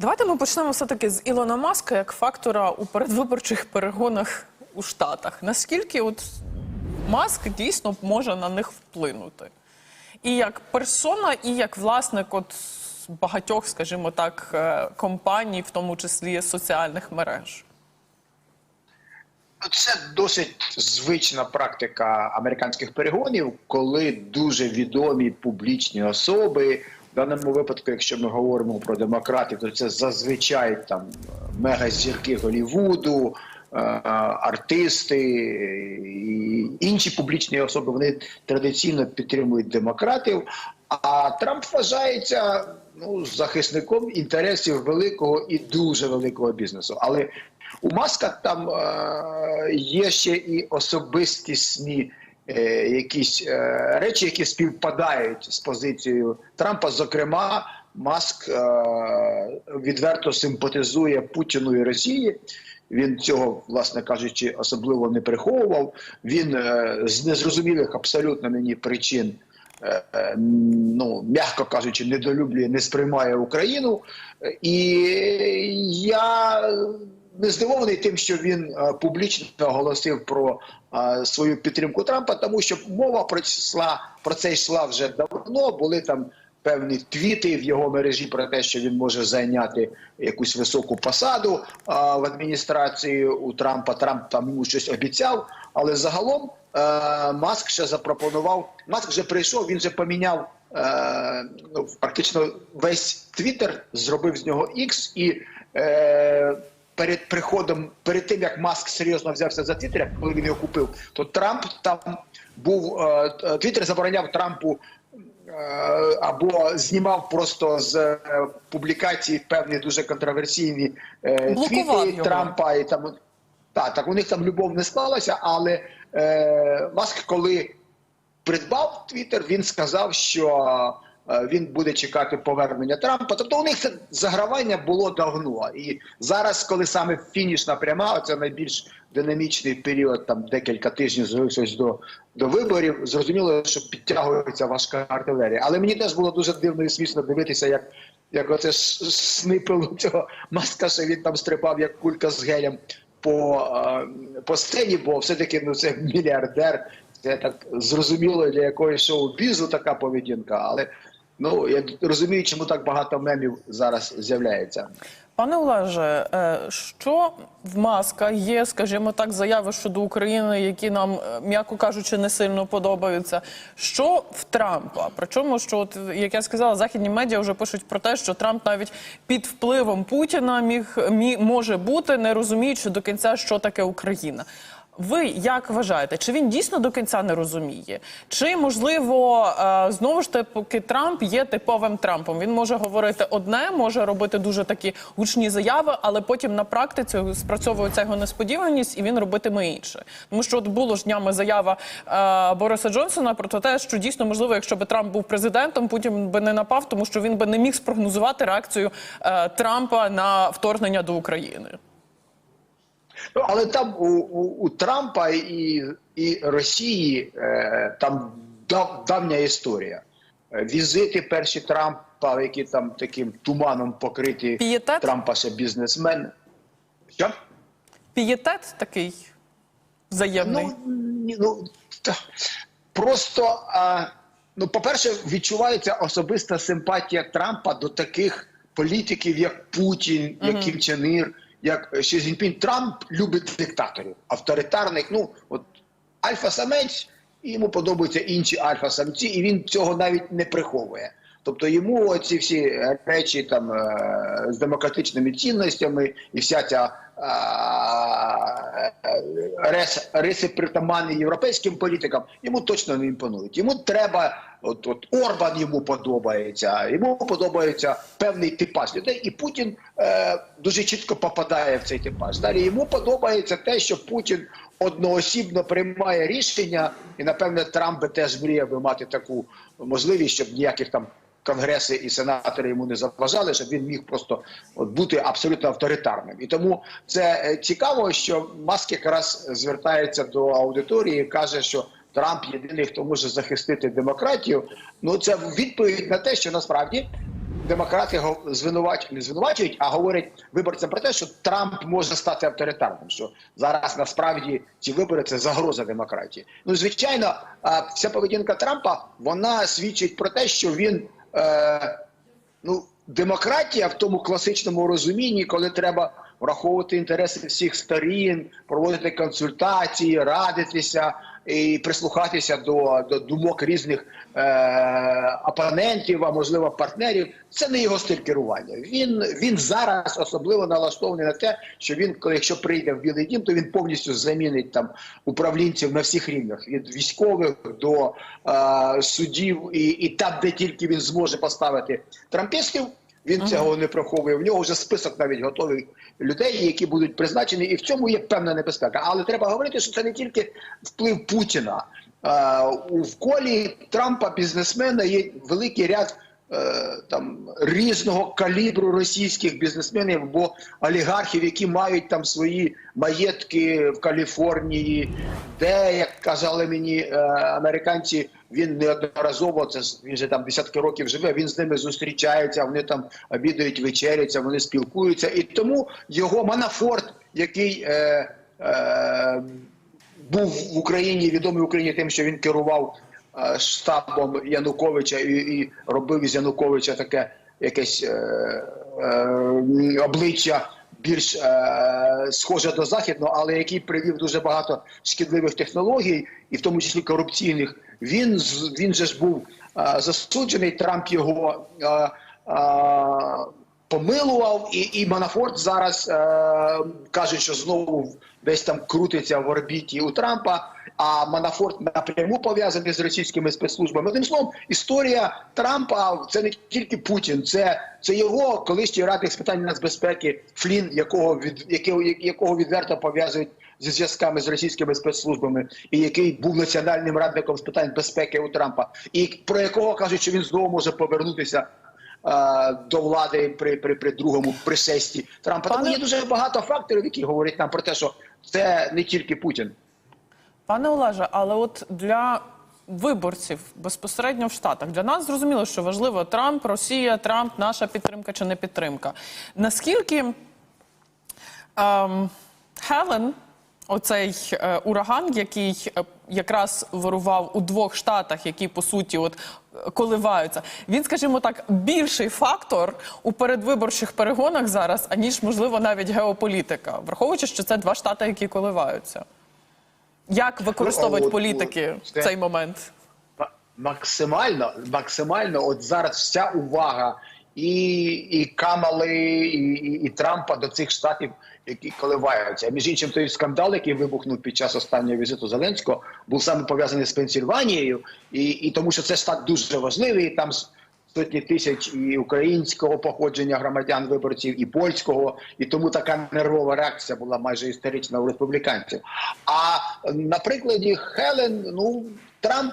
Давайте ми почнемо все-таки з Ілона Маска як фактора у передвиборчих перегонах у Штатах. Наскільки от Маск дійсно може на них вплинути? І як персона, і як власник от багатьох, скажімо так, е, компаній, в тому числі соціальних мереж. Це досить звична практика американських перегонів, коли дуже відомі публічні особи. В даному випадку, якщо ми говоримо про демократів, то це зазвичай там мегазірки Голівуду, е, артисти і інші публічні особи. Вони традиційно підтримують демократів. А Трамп вважається ну, захисником інтересів великого і дуже великого бізнесу. Але у Маска там е, є ще і особистісні якісь е, речі, які співпадають з позицією Трампа. Зокрема, Маск е, відверто симпатизує Путіну і Росії. Він цього, власне кажучи, особливо не приховував. Він е, з незрозумілих абсолютно мені причин. е, е, Ну, м'яко кажучи, недолюблює, не сприймає Україну, Е, і я не здивований тим, що він е, публічно оголосив про е, свою підтримку Трампа, тому що мова про числа про це йшла вже давно. Були там певні твіти в його мережі про те, що він може зайняти якусь високу посаду е, в адміністрації у Трампа. Трамп там йому щось обіцяв, але загалом Маск ще запропонував. Маск вже прийшов, він вже поміняв. Е, ну, практично весь Твіттер зробив з нього X і е, перед приходом, перед тим як Маск серйозно взявся за Твіттер, коли він його купив, то Трамп там був е, е, Твіттер забороняв Трампу е, або знімав просто з публікацій певні дуже контроверсійні твіти. Трампа і там. Так, так, у них там любов не склалася, але е, Маск, коли придбав Твіттер, він сказав, що він буде чекати повернення Трампа. Тобто у них це загравання було давно. І зараз, коли саме фінішна пряма, це найбільш динамічний період, там декілька тижнів залишилось до, до виборів. Зрозуміло, що підтягується важка артилерія. Але мені теж було дуже дивно і смішно дивитися, як. Як оце снипило цього маска, що він там стрибав як кулька з гелем по, е, по сцені, бо все-таки ну, це мільярдер. Це так зрозуміло для якоїсь шоу-бізу така поведінка, але ну я розумію, чому так багато мемів зараз з'являється. Пане Олеже, е, що в Маска є, скажімо так, заяви щодо України, які нам, е, м'яко кажучи, не сильно подобаються. Що в Трампа? Причому, що от, як я сказала, західні медіа вже пишуть про те, що Трамп навіть під впливом Путіна міг мі, може бути, не розуміючи до кінця, що таке Україна. Ви як вважаєте, чи він дійсно до кінця не розуміє? Чи можливо е, знову ж таки Трамп є типовим Трампом? Він може говорити одне, може робити дуже такі гучні заяви, але потім на практиці спрацьовується його несподіваність, і він робитиме інше. Тому що от було ж днями заява е, Бориса Джонсона про те, що дійсно можливо, якщо би Трамп був президентом, Путін би не напав, тому що він би не міг спрогнозувати реакцію е, Трампа на вторгнення до України. Ну але там у, у, у Трампа і, і Росії е, там дав, давня історія. Е, Візити перші Трампа, які там таким туманом покриті Пієтет? Трампа ще бізнесмен. Що? Пієтет такий взаємний. Ну, ну та, просто, а, ну, по-перше, відчувається особиста симпатія Трампа до таких політиків, як Путін, як Кім Чен Ір, як Сі Цзіньпін. Трамп любить диктаторів, авторитарних. Ну, от альфа-самець, і йому подобаються інші альфа-самці, і він цього навіть не приховує. Тобто йому ці всі речі там е, з демократичними цінностями і вся ця риси притаманні європейським політикам, йому точно не імпонують. Йому треба, от, от Орбан йому подобається, йому подобається певний типаж людей, і Путін е, дуже чітко попадає в цей типаж. Далі йому подобається те, що Путін одноосібно приймає рішення, і напевне Трамп би теж мріяв би мати таку можливість, щоб ніяких там конгреси і сенатори йому не заважали, щоб він міг просто от, бути абсолютно авторитарним. І тому це е, цікаво, що Маск якраз звертається до аудиторії і каже, що Трамп єдиний, хто може захистити демократію. Ну це відповідь на те, що насправді демократи го- звинувач... не звинувачують, а говорять виборцям про те, що Трамп може стати авторитарним. Що зараз насправді ці вибори це загроза демократії. Ну звичайно, вся поведінка Трампа вона свідчить про те, що він е, ну демократія в тому класичному розумінні, коли треба враховувати інтереси всіх сторін, проводити консультації, радитися і прислухатися до, до думок різних е, опонентів, а можливо партнерів. Це не його стиль керування. Він він зараз особливо налаштований на те, що він, коли якщо прийде в Білий Дім, то він повністю замінить там управлінців на всіх рівнях від військових до е, суддів, і, і там, де тільки він зможе поставити трампістів. Він цього не приховує. В нього вже список навіть готових людей, які будуть призначені, і в цьому є певна небезпека. Але треба говорити, що це не тільки вплив Путіна. У колі Трампа бізнесмена є великий ряд там різного калібру російських бізнесменів або олігархів, які мають там свої маєтки в Каліфорнії, де, як казали мені е, американці, він неодноразово це він же там десятки років живе. Він з ними зустрічається. Вони там обідають, вечеряться, вони спілкуються. І тому його Манафорт, який е, е, був в Україні, відомий в Україні тим, що він керував е, штабом Януковича і, і робив із Януковича таке якесь е, е, обличчя більш е, схоже до західного, але який привів дуже багато шкідливих технологій, і в тому числі корупційних. Він з- він же ж був е, засуджений. Трамп його. Е, е, помилував, і, і Манафорт зараз е, кажуть, що знову десь там крутиться в орбіті у Трампа. А Манафорт напряму пов'язаний з російськими спецслужбами. Одним словом, історія Трампа це не тільки Путін, це, це його колишній радник з питань нацбезпеки Флін, якого від якого, якого відверто пов'язують зі зв'язками з російськими спецслужбами, і який був національним радником з питань безпеки у Трампа, і про якого кажуть, що він знову може повернутися до влади при, при, при другому пришесті Трампа. Тому Пане- є дуже багато факторів, які говорять нам про те, що це не тільки Путін. Пане Олеже, але от для виборців безпосередньо в Штатах для нас зрозуміло, що важливо Трамп, Росія, Трамп, наша підтримка чи не підтримка. Наскільки ем, Хелен, оцей е, ураган, який е, якраз вирував у двох штатах, які по суті от е, коливаються, він, скажімо так, більший фактор у передвиборчих перегонах зараз, аніж можливо навіть геополітика, враховуючи, що це два штати, які коливаються. Як використовують Ну, політики в це- цей момент? Максимально, максимально, от зараз вся увага і, і Камали, і, і, і Трампа до цих штатів, які коливаються. Між іншим, той скандал, який вибухнув під час останнього візиту Зеленського, був саме пов'язаний з Пенсільванією, і, і тому, що це штат дуже важливий. і Там сотні тисяч і українського походження громадян виборців, і польського, і тому така нервова реакція була майже істерична у республіканців. А на прикладі Хелен, ну Трамп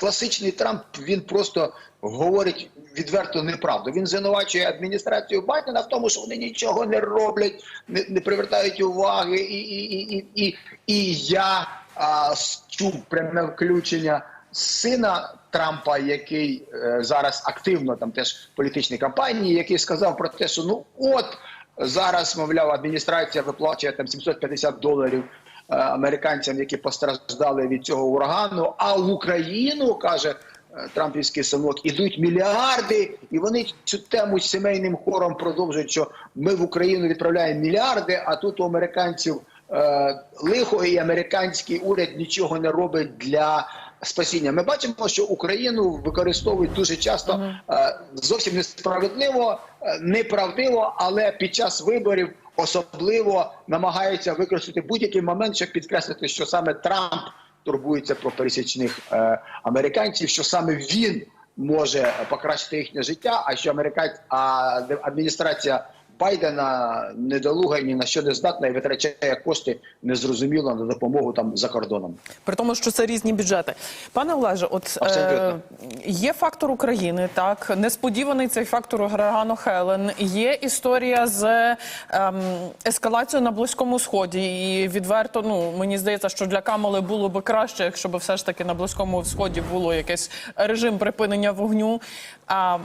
класичний Трамп він просто говорить відверто неправду. Він звинувачує адміністрацію Байдена в тому, що вони нічого не роблять, не, не привертають уваги. І, і, і, і, і, я а, чув пряме включення сина Трампа, який е, зараз активно там теж в політичній кампанії, який сказав про те, що ну от зараз, мовляв, адміністрація виплачує там 750 доларів американцям, які постраждали від цього урагану. А в Україну каже е, Трампівський синок, ідуть мільярди, і вони цю тему сімейним хором продовжують, що ми в Україну відправляємо мільярди, а тут у американців е, лихо, і американський уряд нічого не робить для. Спасіння, ми бачимо, що Україну використовують дуже часто е, зовсім несправедливо, е, неправдиво, але під час виборів особливо намагаються використати будь-який момент, щоб підкреслити, що саме Трамп турбується про пересічних е, американців, що саме він може покращити їхнє життя, а що американська адміністрація Байдена недолуга ні на що не здатна і витрачає кошти незрозуміло на допомогу там за кордоном. При тому, що це різні бюджети. Пане Олеже, от е, є фактор України, так несподіваний цей фактор урагану Хелен. Є історія з ем, ескалацією на близькому сході. І відверто, ну мені здається, що для Камали було би краще, якщо б все ж таки на близькому сході було якийсь режим припинення вогню. А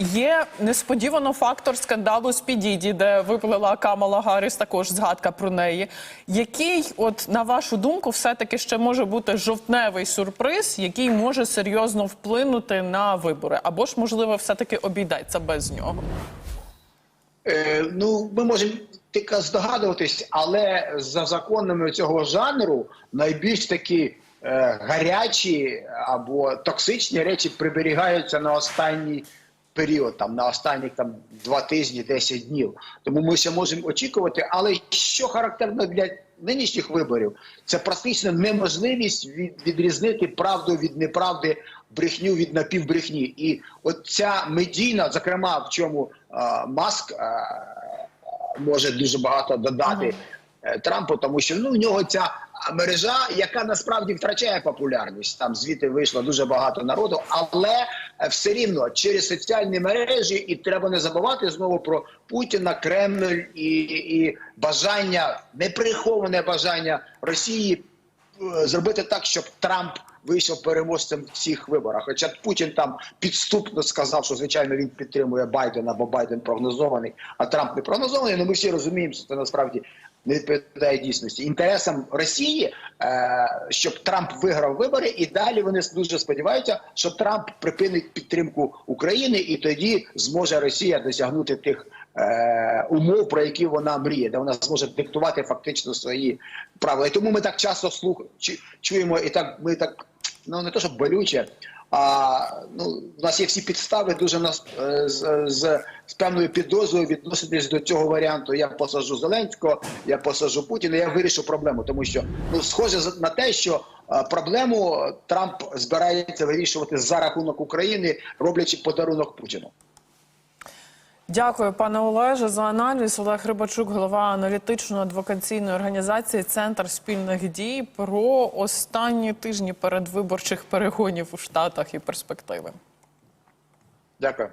Є несподівано фактор скандалу з Підіді, де виплила Камала Гарріс, також згадка про неї. Який, от на вашу думку, все-таки ще може бути жовтневий сюрприз, який може серйозно вплинути на вибори? Або ж, можливо, все-таки обійдеться без нього? Е, ну, ми можемо тільки здогадуватись, але за законами цього жанру найбільш такі е, гарячі або токсичні речі приберігаються на останній період, там на останні там два тижні, 10 днів. Тому ми ще можемо очікувати. Але що характерно для нинішніх виборів, це практично неможливість від, відрізнити правду від неправди, брехню від напівбрехні. І от ця медійна, зокрема, в чому е, маск. Е, може дуже багато додати е, Трампу, тому що ну в нього ця мережа, яка насправді втрачає популярність. Там звідти вийшло дуже багато народу, але е, все рівно через соціальні мережі, і треба не забувати знову про Путіна, Кремль і, і бажання, неприховане бажання Росії е, зробити так, щоб Трамп вийшов переможцем в цих виборах. Хоча Путін там підступно сказав, що звичайно він підтримує Байдена, бо Байден прогнозований, а Трамп не прогнозований. Ну ми всі розуміємо, що це насправді не відповідає дійсності інтересам Росії, е, щоб Трамп виграв вибори, і далі вони дуже сподіваються, що Трамп припинить підтримку України, і тоді зможе Росія досягнути тих е, умов, про які вона мріє, де вона зможе диктувати фактично свої правила. І тому ми так часто слух чуємо, і так ми так ну не то, щоб болюче. А ну у нас є всі підстави дуже нас е, з, з, з певною підозрою відноситись до цього варіанту. Я посажу Зеленського, я посажу Путіна. Я вирішу проблему, тому що ну схоже на те, що е, проблему Трамп збирається вирішувати за рахунок України, роблячи подарунок Путіну. Дякую, пане Олеже, за аналіз. Олег Рибачук, голова аналітично-адвокаційної організації Центр спільних дій про останні тижні передвиборчих перегонів у Штатах і перспективи. Дякую.